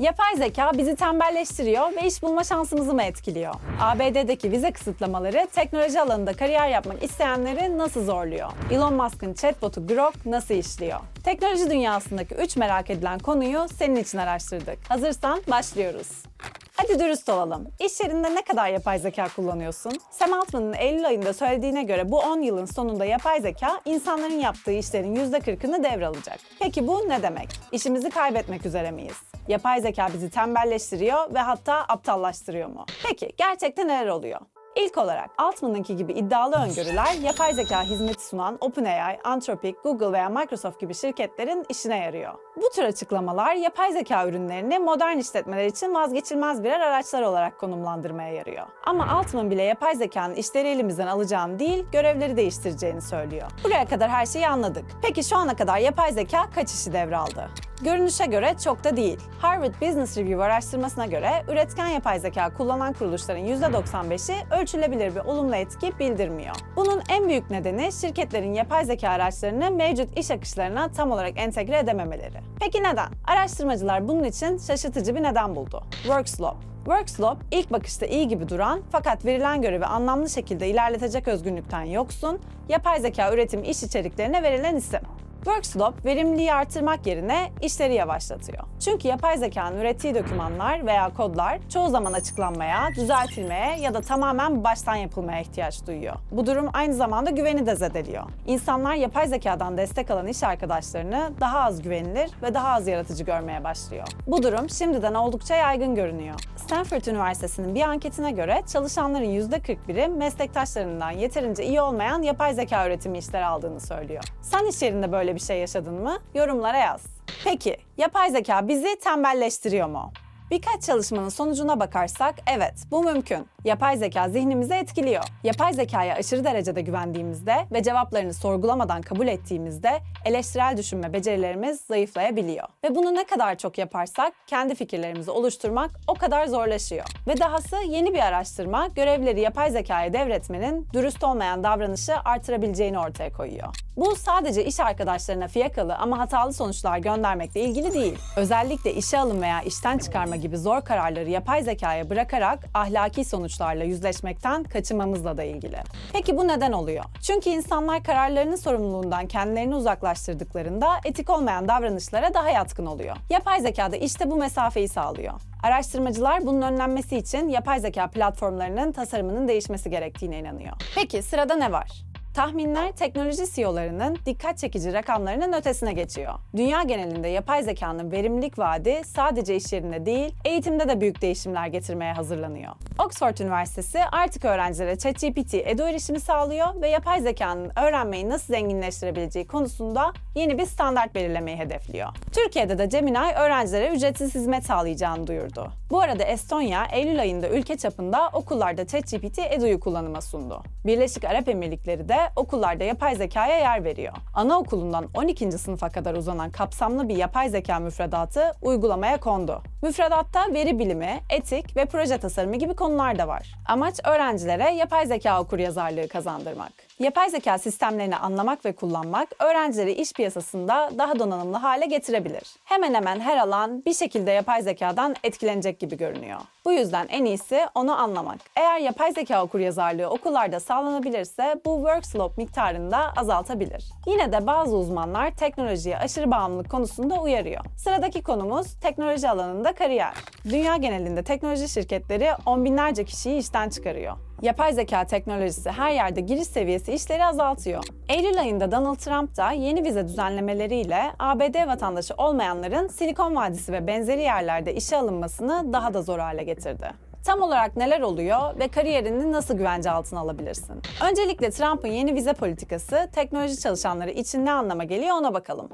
Yapay zeka bizi tembelleştiriyor ve iş bulma şansımızı mı etkiliyor? ABD'deki vize kısıtlamaları teknoloji alanında kariyer yapmak isteyenleri nasıl zorluyor? Elon Musk'ın chatbotu Grok nasıl işliyor? Teknoloji dünyasındaki 3 merak edilen konuyu senin için araştırdık. Hazırsan başlıyoruz. Hadi dürüst olalım. İş yerinde ne kadar yapay zeka kullanıyorsun? Sam Altman'ın Eylül ayında söylediğine göre bu 10 yılın sonunda yapay zeka insanların yaptığı işlerin %40'ını devralacak. Peki bu ne demek? İşimizi kaybetmek üzere miyiz? Yapay zeka bizi tembelleştiriyor ve hatta aptallaştırıyor mu? Peki gerçekten neler oluyor? İlk olarak Altman'ınki gibi iddialı öngörüler yapay zeka hizmeti sunan OpenAI, Anthropic, Google veya Microsoft gibi şirketlerin işine yarıyor. Bu tür açıklamalar yapay zeka ürünlerini modern işletmeler için vazgeçilmez birer araçlar olarak konumlandırmaya yarıyor. Ama Altman bile yapay zekanın işleri elimizden alacağını değil, görevleri değiştireceğini söylüyor. Buraya kadar her şeyi anladık. Peki şu ana kadar yapay zeka kaç işi devraldı? Görünüşe göre çok da değil. Harvard Business Review araştırmasına göre üretken yapay zeka kullanan kuruluşların %95'i ölçülebilir bir olumlu etki bildirmiyor. Bunun en büyük nedeni şirketlerin yapay zeka araçlarını mevcut iş akışlarına tam olarak entegre edememeleri. Peki neden? Araştırmacılar bunun için şaşırtıcı bir neden buldu. Workslope. Workslope ilk bakışta iyi gibi duran fakat verilen görevi anlamlı şekilde ilerletecek özgünlükten yoksun, yapay zeka üretim iş içeriklerine verilen isim. Workslope verimliliği artırmak yerine işleri yavaşlatıyor. Çünkü yapay zekanın ürettiği dokümanlar veya kodlar çoğu zaman açıklanmaya, düzeltilmeye ya da tamamen baştan yapılmaya ihtiyaç duyuyor. Bu durum aynı zamanda güveni de zedeliyor. İnsanlar yapay zekadan destek alan iş arkadaşlarını daha az güvenilir ve daha az yaratıcı görmeye başlıyor. Bu durum şimdiden oldukça yaygın görünüyor. Stanford Üniversitesi'nin bir anketine göre çalışanların %41'i meslektaşlarından yeterince iyi olmayan yapay zeka üretimi işler aldığını söylüyor. Sen iş yerinde böyle bir şey yaşadın mı? Yorumlara yaz. Peki, yapay zeka bizi tembelleştiriyor mu? Birkaç çalışmanın sonucuna bakarsak evet bu mümkün. Yapay zeka zihnimizi etkiliyor. Yapay zekaya aşırı derecede güvendiğimizde ve cevaplarını sorgulamadan kabul ettiğimizde eleştirel düşünme becerilerimiz zayıflayabiliyor. Ve bunu ne kadar çok yaparsak kendi fikirlerimizi oluşturmak o kadar zorlaşıyor. Ve dahası yeni bir araştırma görevleri yapay zekaya devretmenin dürüst olmayan davranışı artırabileceğini ortaya koyuyor. Bu sadece iş arkadaşlarına fiyakalı ama hatalı sonuçlar göndermekle ilgili değil. Özellikle işe alım veya işten çıkarma gibi zor kararları yapay zekaya bırakarak ahlaki sonuçlarla yüzleşmekten kaçınmamızla da ilgili. Peki bu neden oluyor? Çünkü insanlar kararlarının sorumluluğundan kendilerini uzaklaştırdıklarında etik olmayan davranışlara daha yatkın oluyor. Yapay zeka da işte bu mesafeyi sağlıyor. Araştırmacılar bunun önlenmesi için yapay zeka platformlarının tasarımının değişmesi gerektiğine inanıyor. Peki sırada ne var? Tahminler teknoloji CEO'larının dikkat çekici rakamlarının ötesine geçiyor. Dünya genelinde yapay zekanın verimlilik vaadi sadece iş yerinde değil, eğitimde de büyük değişimler getirmeye hazırlanıyor. Oxford Üniversitesi artık öğrencilere ChatGPT edu erişimi sağlıyor ve yapay zekanın öğrenmeyi nasıl zenginleştirebileceği konusunda yeni bir standart belirlemeyi hedefliyor. Türkiye'de de Gemini öğrencilere ücretsiz hizmet sağlayacağını duyurdu. Bu arada Estonya, Eylül ayında ülke çapında okullarda ChatGPT edu'yu kullanıma sundu. Birleşik Arap Emirlikleri de okullarda yapay zekaya yer veriyor. Anaokulundan 12. sınıfa kadar uzanan kapsamlı bir yapay zeka müfredatı uygulamaya kondu. Müfredatta veri bilimi, etik ve proje tasarımı gibi konular da var. Amaç öğrencilere yapay zeka okuryazarlığı kazandırmak. Yapay zeka sistemlerini anlamak ve kullanmak öğrencileri iş piyasasında daha donanımlı hale getirebilir. Hemen hemen her alan bir şekilde yapay zekadan etkilenecek gibi görünüyor. Bu yüzden en iyisi onu anlamak. Eğer yapay zeka okuryazarlığı okullarda sağlanabilirse bu workslope miktarını da azaltabilir. Yine de bazı uzmanlar teknolojiye aşırı bağımlılık konusunda uyarıyor. Sıradaki konumuz teknoloji alanında kariyer. Dünya genelinde teknoloji şirketleri on binlerce kişiyi işten çıkarıyor. Yapay zeka teknolojisi her yerde giriş seviyesi işleri azaltıyor. Eylül ayında Donald Trump da yeni vize düzenlemeleriyle ABD vatandaşı olmayanların Silikon Vadisi ve benzeri yerlerde işe alınmasını daha da zor hale getirdi. Tam olarak neler oluyor ve kariyerini nasıl güvence altına alabilirsin? Öncelikle Trump'ın yeni vize politikası teknoloji çalışanları için ne anlama geliyor ona bakalım.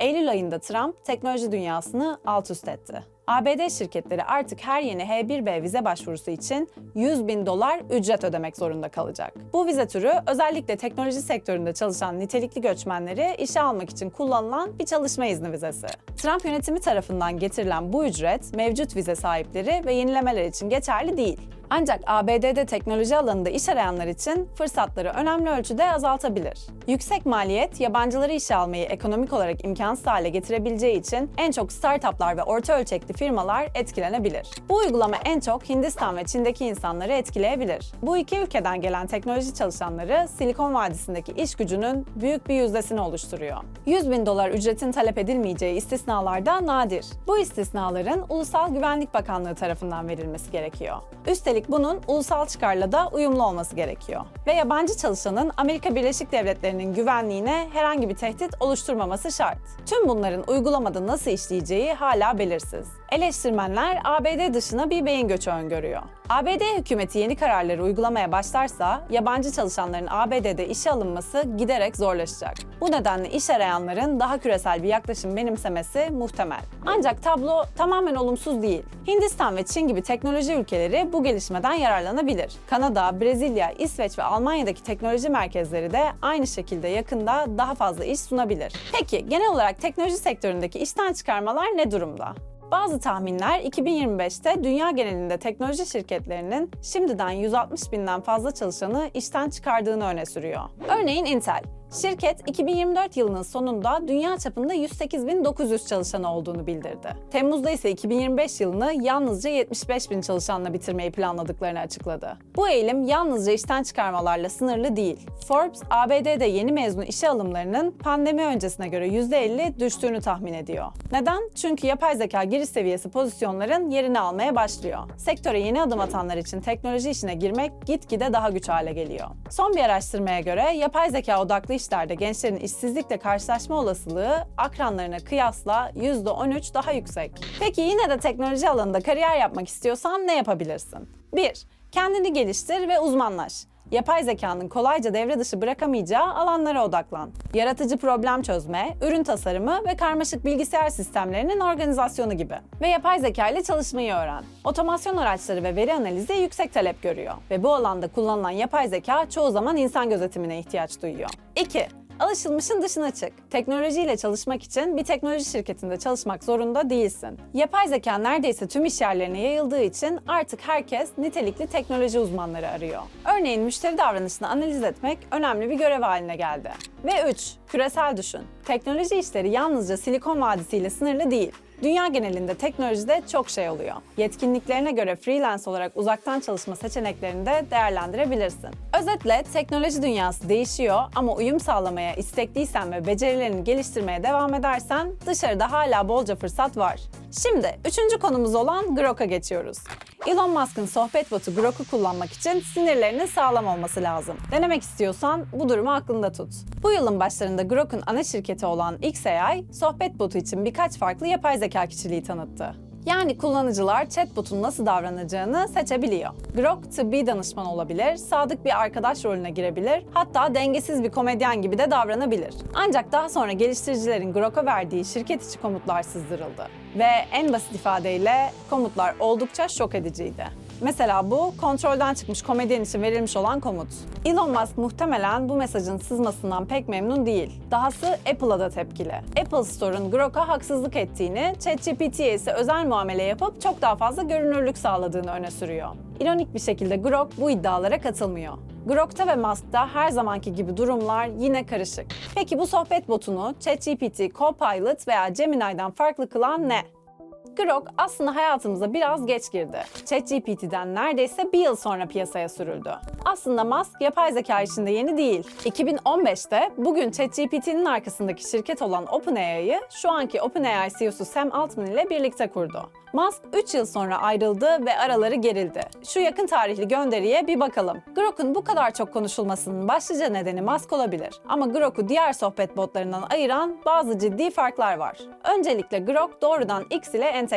Eylül ayında Trump teknoloji dünyasını alt üst etti. ABD şirketleri artık her yeni H1B vize başvurusu için 100 bin dolar ücret ödemek zorunda kalacak. Bu vize türü özellikle teknoloji sektöründe çalışan nitelikli göçmenleri işe almak için kullanılan bir çalışma izni vizesi. Trump yönetimi tarafından getirilen bu ücret mevcut vize sahipleri ve yenilemeler için geçerli değil. Ancak ABD'de teknoloji alanında iş arayanlar için fırsatları önemli ölçüde azaltabilir. Yüksek maliyet, yabancıları işe almayı ekonomik olarak imkansız hale getirebileceği için en çok startuplar ve orta ölçekli firmalar etkilenebilir. Bu uygulama en çok Hindistan ve Çin'deki insanları etkileyebilir. Bu iki ülkeden gelen teknoloji çalışanları Silikon Vadisi'ndeki iş gücünün büyük bir yüzdesini oluşturuyor. 100 bin dolar ücretin talep edilmeyeceği istisnalar da nadir. Bu istisnaların Ulusal Güvenlik Bakanlığı tarafından verilmesi gerekiyor. Üstelik bunun ulusal çıkarla da uyumlu olması gerekiyor. Ve yabancı çalışanın Amerika Birleşik Devletleri'nin güvenliğine herhangi bir tehdit oluşturmaması şart. Tüm bunların uygulamada nasıl işleyeceği hala belirsiz. Eleştirmenler ABD dışına bir beyin göçü öngörüyor. ABD hükümeti yeni kararları uygulamaya başlarsa yabancı çalışanların ABD'de işe alınması giderek zorlaşacak. Bu nedenle iş arayanların daha küresel bir yaklaşım benimsemesi muhtemel. Ancak tablo tamamen olumsuz değil. Hindistan ve Çin gibi teknoloji ülkeleri bu gelişmeden yararlanabilir. Kanada, Brezilya, İsveç ve Almanya'daki teknoloji merkezleri de aynı şekilde yakında daha fazla iş sunabilir. Peki genel olarak teknoloji sektöründeki işten çıkarmalar ne durumda? Bazı tahminler 2025'te dünya genelinde teknoloji şirketlerinin şimdiden 160 binden fazla çalışanı işten çıkardığını öne sürüyor. Örneğin Intel, Şirket 2024 yılının sonunda dünya çapında 108.900 çalışanı olduğunu bildirdi. Temmuz'da ise 2025 yılını yalnızca 75.000 çalışanla bitirmeyi planladıklarını açıkladı. Bu eğilim yalnızca işten çıkarmalarla sınırlı değil. Forbes, ABD'de yeni mezun işe alımlarının pandemi öncesine göre %50 düştüğünü tahmin ediyor. Neden? Çünkü yapay zeka giriş seviyesi pozisyonların yerini almaya başlıyor. Sektöre yeni adım atanlar için teknoloji işine girmek gitgide daha güç hale geliyor. Son bir araştırmaya göre yapay zeka odaklı işlerde gençlerin işsizlikle karşılaşma olasılığı akranlarına kıyasla %13 daha yüksek. Peki yine de teknoloji alanında kariyer yapmak istiyorsan ne yapabilirsin? 1. Kendini geliştir ve uzmanlaş. Yapay zekanın kolayca devre dışı bırakamayacağı alanlara odaklan. Yaratıcı problem çözme, ürün tasarımı ve karmaşık bilgisayar sistemlerinin organizasyonu gibi. Ve yapay zeka ile çalışmayı öğren. Otomasyon araçları ve veri analizi yüksek talep görüyor. Ve bu alanda kullanılan yapay zeka çoğu zaman insan gözetimine ihtiyaç duyuyor. 2. Alışılmışın dışına çık. Teknolojiyle çalışmak için bir teknoloji şirketinde çalışmak zorunda değilsin. Yapay zeka neredeyse tüm iş yerlerine yayıldığı için artık herkes nitelikli teknoloji uzmanları arıyor. Örneğin müşteri davranışını analiz etmek önemli bir görev haline geldi. Ve 3. Küresel düşün. Teknoloji işleri yalnızca Silikon Vadisi ile sınırlı değil. Dünya genelinde teknolojide çok şey oluyor. Yetkinliklerine göre freelance olarak uzaktan çalışma seçeneklerini de değerlendirebilirsin. Özetle teknoloji dünyası değişiyor ama uyum sağlamaya istekliysen ve becerilerini geliştirmeye devam edersen dışarıda hala bolca fırsat var. Şimdi üçüncü konumuz olan Grok'a geçiyoruz. Elon Musk'ın sohbet botu Grok'u kullanmak için sinirlerinin sağlam olması lazım. Denemek istiyorsan bu durumu aklında tut. Bu yılın başlarında Grok'un ana şirketi olan XAI, sohbet botu için birkaç farklı yapay zeka kişiliği tanıttı. Yani kullanıcılar chatbot'un nasıl davranacağını seçebiliyor. Grok tıbbi danışman olabilir, sadık bir arkadaş rolüne girebilir, hatta dengesiz bir komedyen gibi de davranabilir. Ancak daha sonra geliştiricilerin Grok'a verdiği şirket içi komutlar sızdırıldı. Ve en basit ifadeyle komutlar oldukça şok ediciydi. Mesela bu kontrolden çıkmış komedyen için verilmiş olan komut. Elon Musk muhtemelen bu mesajın sızmasından pek memnun değil. Dahası Apple'a da tepkili. Apple Store'un Grok'a haksızlık ettiğini, ChatGPT'ye ise özel muamele yapıp çok daha fazla görünürlük sağladığını öne sürüyor. İronik bir şekilde Grok bu iddialara katılmıyor. Grok'ta ve Musk'ta her zamanki gibi durumlar yine karışık. Peki bu sohbet botunu ChatGPT, Copilot veya Gemini'den farklı kılan ne? Grok aslında hayatımıza biraz geç girdi. ChatGPT'den neredeyse bir yıl sonra piyasaya sürüldü. Aslında Musk yapay zeka işinde yeni değil. 2015'te bugün ChatGPT'nin arkasındaki şirket olan OpenAI'yı şu anki OpenAI CEO'su Sam Altman ile birlikte kurdu. Musk 3 yıl sonra ayrıldı ve araları gerildi. Şu yakın tarihli gönderiye bir bakalım. Grok'un bu kadar çok konuşulmasının başlıca nedeni Musk olabilir. Ama Grok'u diğer sohbet botlarından ayıran bazı ciddi farklar var. Öncelikle Grok doğrudan X ile entegre.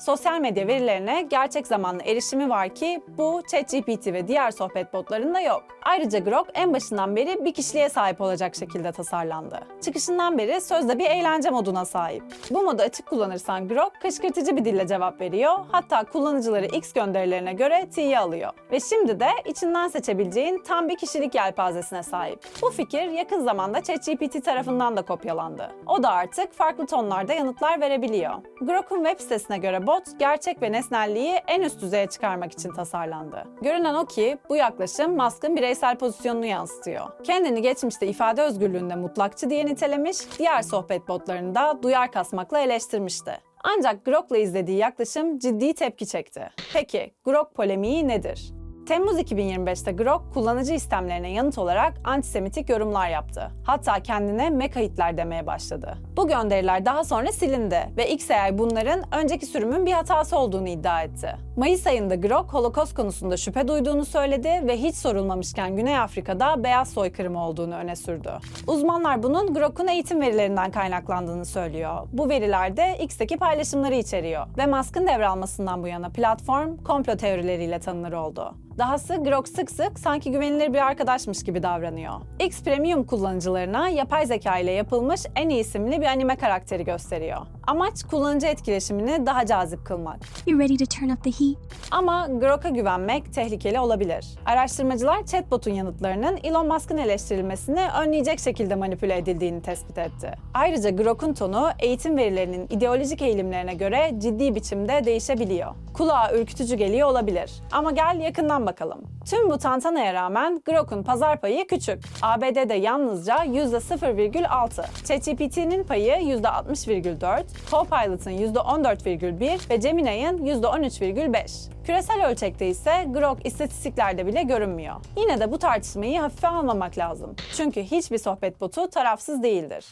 Sosyal medya verilerine gerçek zamanlı erişimi var ki bu ChatGPT ve diğer sohbet botlarında yok. Ayrıca Grok en başından beri bir kişiliğe sahip olacak şekilde tasarlandı. Çıkışından beri sözde bir eğlence moduna sahip. Bu modu açık kullanırsan Grok kışkırtıcı bir dille cevap veriyor. Hatta kullanıcıları X gönderilerine göre T'ye alıyor. Ve şimdi de içinden seçebileceğin tam bir kişilik yelpazesine sahip. Bu fikir yakın zamanda ChatGPT tarafından da kopyalandı. O da artık farklı tonlarda yanıtlar verebiliyor. Grok'un web sitesi ifadesine göre bot, gerçek ve nesnelliği en üst düzeye çıkarmak için tasarlandı. Görünen o ki bu yaklaşım Musk'ın bireysel pozisyonunu yansıtıyor. Kendini geçmişte ifade özgürlüğünde mutlakçı diye nitelemiş, diğer sohbet botlarını da duyar kasmakla eleştirmişti. Ancak Grok'la izlediği yaklaşım ciddi tepki çekti. Peki Grok polemiği nedir? Temmuz 2025'te Grok kullanıcı istemlerine yanıt olarak antisemitik yorumlar yaptı. Hatta kendine Meka Hitler demeye başladı. Bu gönderiler daha sonra silindi ve XAI bunların önceki sürümün bir hatası olduğunu iddia etti. Mayıs ayında Grok Holocaust konusunda şüphe duyduğunu söyledi ve hiç sorulmamışken Güney Afrika'da beyaz soykırımı olduğunu öne sürdü. Uzmanlar bunun Grok'un eğitim verilerinden kaynaklandığını söylüyor. Bu veriler de X'teki paylaşımları içeriyor ve Musk'ın devralmasından bu yana platform komplo teorileriyle tanınır oldu. Dahası Grok sık sık sanki güvenilir bir arkadaşmış gibi davranıyor. X Premium kullanıcılarına yapay zeka ile yapılmış en iyi isimli bir anime karakteri gösteriyor. Amaç kullanıcı etkileşimini daha cazip kılmak. You ready to turn up the heat? Ama Grok'a güvenmek tehlikeli olabilir. Araştırmacılar chatbot'un yanıtlarının Elon Musk'ın eleştirilmesini önleyecek şekilde manipüle edildiğini tespit etti. Ayrıca Grok'un tonu eğitim verilerinin ideolojik eğilimlerine göre ciddi biçimde değişebiliyor. Kulağa ürkütücü geliyor olabilir. Ama gel yakından bakalım. Tüm bu tantanaya rağmen Grok'un pazar payı küçük. ABD'de yalnızca %0,6. ChatGPT'nin payı %60,4, Copilot'ın %14,1 ve Gemini'nin %13,5. Küresel ölçekte ise Grok istatistiklerde bile görünmüyor. Yine de bu tartışmayı hafife almamak lazım. Çünkü hiçbir sohbet botu tarafsız değildir.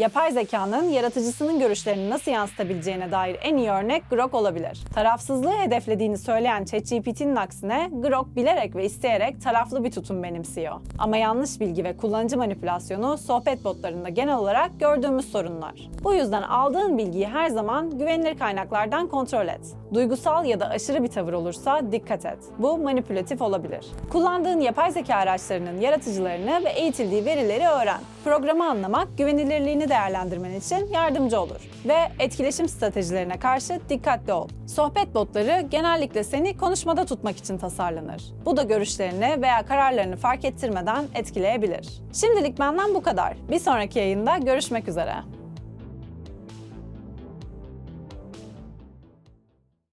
Yapay zekanın yaratıcısının görüşlerini nasıl yansıtabileceğine dair en iyi örnek Grok olabilir. Tarafsızlığı hedeflediğini söyleyen ChatGPT'nin aksine Grok bilerek ve isteyerek taraflı bir tutum benimsiyor. Ama yanlış bilgi ve kullanıcı manipülasyonu sohbet botlarında genel olarak gördüğümüz sorunlar. Bu yüzden aldığın bilgiyi her zaman güvenilir kaynaklardan kontrol et. Duygusal ya da aşırı bir tavır olursa dikkat et. Bu manipülatif olabilir. Kullandığın yapay zeka araçlarının yaratıcılarını ve eğitildiği verileri öğren. Programı anlamak güvenilirliğini değerlendirmen için yardımcı olur. Ve etkileşim stratejilerine karşı dikkatli ol. Sohbet botları genellikle seni konuşmada tutmak için tasarlanır. Bu da görüşlerini veya kararlarını fark ettirmeden etkileyebilir. Şimdilik benden bu kadar. Bir sonraki yayında görüşmek üzere.